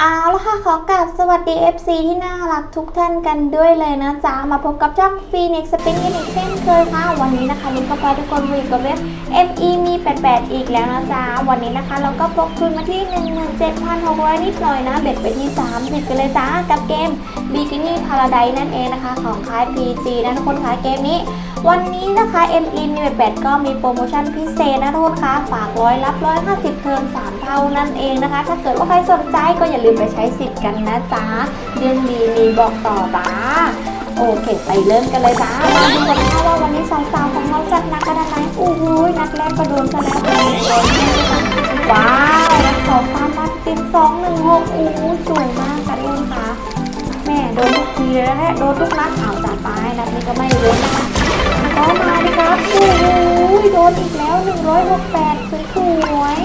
เอาละค่ะขอกราบสวัสดี FC ที่น่ารักทุกท่านกันด้วยเลยนะจ๊ะ มาพบกับช่องฟีนิกสปินกันอีกเช่นเคยค่ะ วันนี้นะคะลิงก็พาทุกคนวีกับเว็บ ME มี 88 อีกแล้วนะจ๊ะ วันนี้นะคะ เราก็พกทุนมาที่ 17,600 นิดหน่อยนะ เบ็ดไปที่ 30 กันเลยจ้า กับเกม Bikini Paradise นั่นเองนะคะ ของค่าย PG นะทุกคนคะเกมนี้วันนี้นะคะ ME มี 88 ก็มีโปรโมชั่นพิเศษนะทุกคนคะฝากร้อยรับร้อยห้าสิบเทอม3 เท่านั่นเองนะคะ ถ้าเกิดว่าใครสนใจก็อย่าลืมไปใช้สิทธิ์กันนะจ๊ะเรื่องดีมีบอกต่อจ้าโอเคไปเริ่มกันเลยจ้ามาดูกันนะว่าวันนี้สองสาวของเราจัดนักขนาดไหนโอ้โหนัดแรกก็โดนซะแล้วเป็นโดนว้าวนัดสองตามมาติดสองหนึ่งหกโอ้โหสวยมากค่ะทุกคนคะแม่โดนทุกทีเลยนะโดนทุกนัดข่าวจัดไปนัดนี้ก็ไม่โดนนะคะก็มาดิครับโอ้โหโดนอีกแล้ว168สวย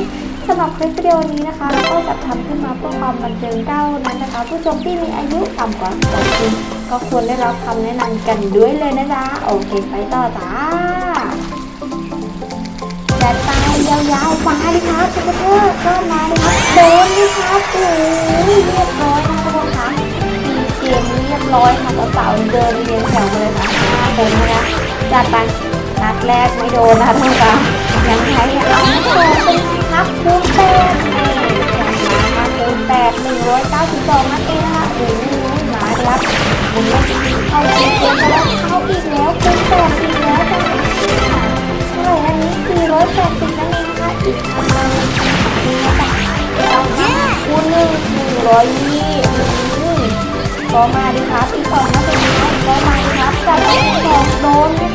สำหรับคลิปวิดีโอนี้นะคะเราก็จัดทำขึ้นมาเพื่อความบันเทิงเท่านั้นนะคะ ผู้ชมที่มีอายุต่ำกว่า12ปีก็ควรได้รับคำแนะนำกันด้วยเลยนะจ๊ะโอเคไปต่อจ้าจะตายยาวๆมาดิครับซุปเปอร์เทอร์ก็มาดิครับโดนดิครับโอ้ยเรียบร้อยนะทุกคนคะมีเกมเรียบร้อยค่ะสาวๆเดินเรียงแถวมาเลยค่ะห้าคนนะจัดไปนัดแรกไม่โดนนะทุกคนยังไง 192นัดเองนะคะโอ้ยหมาครับผมเอาอีกแล้วเข้าอีกแล้วคุณนแปดสิบแล้วจ้าเท่าไหร่อันนี้สี่ร้อยแดสิบนั่นเองนะคะอีกประมาณนี้นะะคูณหนึ่งหนึ่งร้อยยี่หนึ่งต่อมาดีครับอีกสองนัดเอต่อมาดีครับจากสองโดน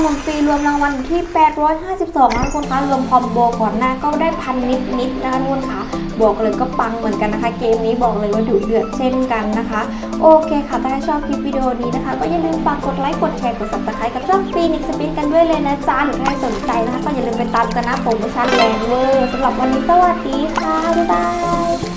หมุนฟรีรวมรางวัลอยู่ที่ 852นะทุกคนคะรวมคอมโบก่อนหน้าก็ได้พันนิดนิดๆนะคะทุกคนคะบอกเลยก็ปังเหมือนกันนะคะ เกมนี้บอกเลยว่าดุเดือดเช่นกันนะคะ โอเคค่ะ ถ้าชอบคลิปวิดีโอนี้นะคะ ก็อย่าลืมฝากกดไลค์กดแชร์กด subscribe กับช่องฟีนิกสปินกันด้วยเลยนะจ๊ะหรือใครสนใจนะคะก็อย่าลืมไปตามกันนะโปรโมชั่นแรงเวอร์สำหรับวันนี้สวัสดีค่ะบ๊ายบาย